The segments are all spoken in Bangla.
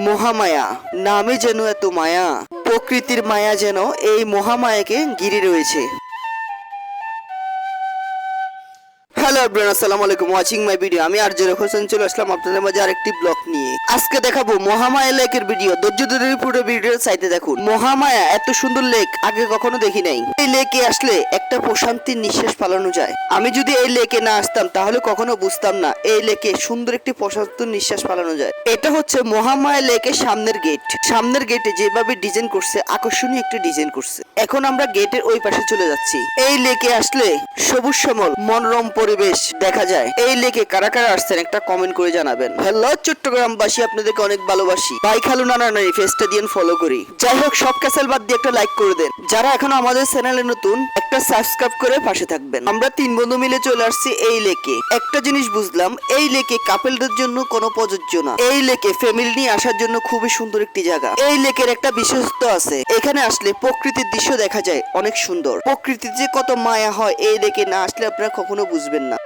মহামায়া নামে যেন এত মায়া প্রকৃতির মায়া যেন এই মহামায়াকে ঘিরে রয়েছে। হ্যালো এভরিওয়ান, আসসালামু আলাইকুম। ওয়াচিং মাই ভিডিও আমি আর জেরক হোসেন চলে আসলাম আপনাদের মাঝে আরেকটি ব্লগ নিয়ে। আজকে দেখাবো মহামায়া লেকের ভিডিও ধৈর্য ধরে পুরো ভিডিও সাইতে দেখুন। মহামায়া এত সুন্দর লেক আগে কখনো দেখি নাই। এই লেকে আসলে একটা প্রশান্তির নিঃশ্বাস পালানো যায়। আমি যদি এই লেকে না আসতাম, তাহলে কখনো বুঝতাম না এই লেকে সুন্দর একটি প্রশান্তির নিঃশ্বাস পালানো যায়। এটা হচ্ছে মহামায়া লেকের সামনের গেট সামনের গেটে যেভাবে ডিজাইন করছে, আকর্ষণীয় একটি ডিজাইন করছে। এখন আমরা গেটের ওই পাশে চলে যাচ্ছি। এই লেকে আসলে সবুজ সমল মনোরম পরিবেশ দেখা যায়। এই লেকে কারা কারা আসছেন একটা কমেন্ট করে জানাবেন। হ্যালো, চট্টগ্রামবাসী, আপনাদেরকে অনেক ভালোবাসি। ভাই খালু নানা নানি ফেসটা দিয়ে ফলো করি। যাই হোক, সব ক্যাসেল বাদ দিয়ে একটা লাইক করে দেন। যারা এখনও আমাদের চ্যানেলে নতুন, একটা সাবস্ক্রাইব করে পাশে থাকবেন। আমরা তিন বন্ধু মিলে চলে আসছি এই লেকে। একটা জিনিস বুঝলাম, এই লেকে কাপেলদের জন্য কোনো প্রযোজ্য না। এই লেকে ফ্যামিলি নিয়ে আসার জন্য খুবই সুন্দর একটি জায়গা। এই লেকের একটা বিশেষত্ব আছে। এখানে আসলে প্রকৃতির দৃশ্য দেখা যায় অনেক সুন্দর। প্রকৃতির যে কত মায়া হয় এই লেকে না আসলে আপনারা কখনো বুঝবেন না।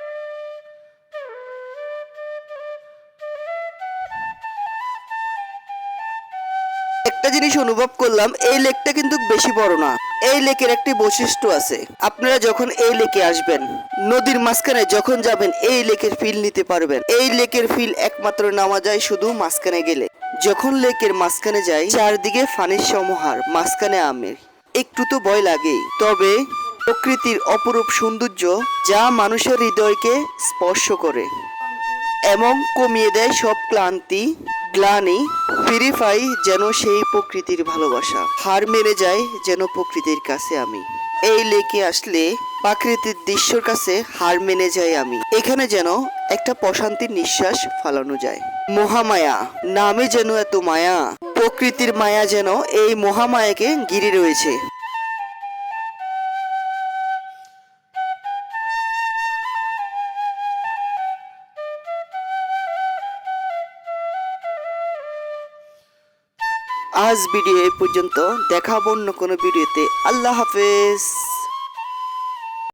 একটা জিনিস অনুভব করলাম, এই লেকটা কিন্তু বেশি বড় না। এই লেকের একটি বৈশিষ্ট্য আছে। আপনারা যখন এই লেকে আসবেন, নদীর মাঝখানে যখন যাবেন, এই লেকের ফিল নিতে পারবেন। এই লেকের ফিল একমাত্র নামা যায় শুধু মাঝখানে গেলে। যখন লেকের মাঝখানে যাই, চারদিকে ফানির সমাহার, মাঝখানে আমের। একটু তো ভয় লাগেই তবে প্রকৃতির অপরূপ সৌন্দর্য যা মানুষের হৃদয়কে স্পর্শ করে এবং কমিয়ে দেয় সব ক্লান্তি, গ্লানি ফিরে পাই যেন সেই প্রকৃতির ভালোবাসা। হার মেরে যায় যেন প্রকৃতির কাছে আমি। এই লেকে আসলে প্রাকৃতিক দৃশ্যর কাছে হার মেনে যাই আমি। এখানে যেন একটা প্রশান্তির নিঃশ্বাস ফালানো যায়। মহামায়া, নামে যেন এত মায়া, প্রকৃতির মায়া যেন এই মহামায়াকে ঘিরে রয়েছে। আজ ভিডিও এই পর্যন্ত। দেখাবো অন্য কোনো ভিডিওতে। আল্লাহ হাফেজ।